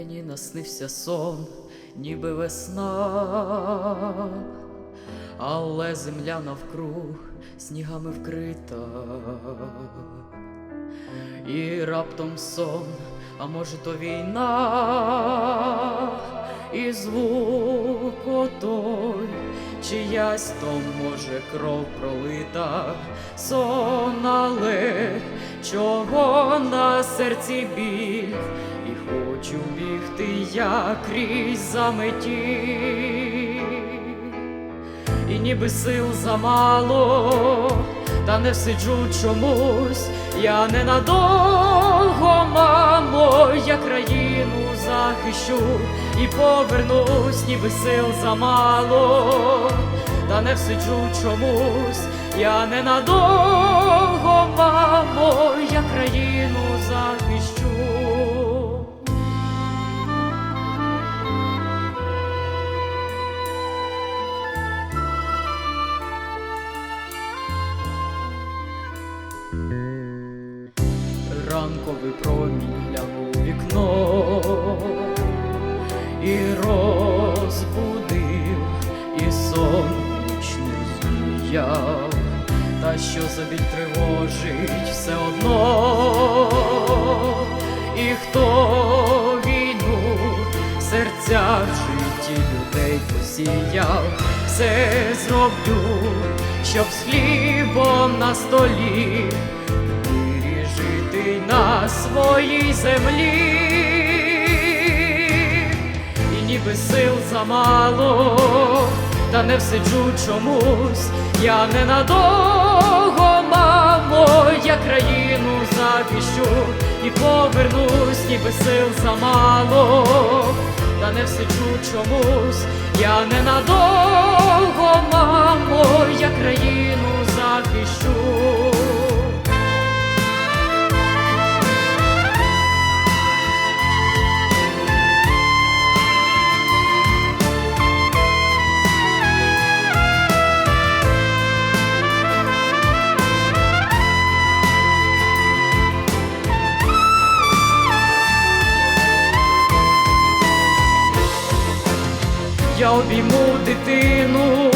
Мені наснився сон, ніби весна, але земля навкруг снігами вкрита. І раптом сон, а може то війна, і звук отой, чиясь то може кров пролита, сон, але чого на серці біль, і хочу бігти я крізь заметі. І ніби сил замало, та не всиджу чомусь, я ненадовго, мамо, я країну захищу і повернусь, ніби сил замало, та не всиджу чомусь, я ненадовго, мамо, я країну захищу. Ранковий промінь глянув у вікно і розбудив, і сон нічний та що за біль тривожить все одно, і хто війну в серцях в житті людей посіяв, все зроблю, щоб з хлібом на столі своїй землі, і ніби сил замало, та не всиджу чомусь, я ненадовго, мамо, я країну захищу і повернусь, ніби сил замало, та не всиджу чомусь, я ненадовго, мамо, я країну захищу. Обійму дитину.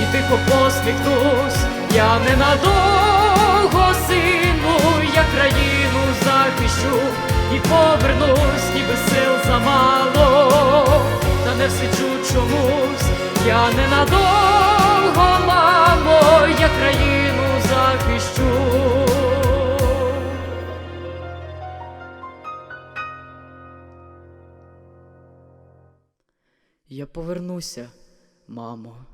І тихо посміхнусь, я ненадовго сину, я країну захищу. І повернусь, ніби сил замало, та не всичу чомусь, я ненадовго, мамо, я країну захищу. Я повернуся, мамо.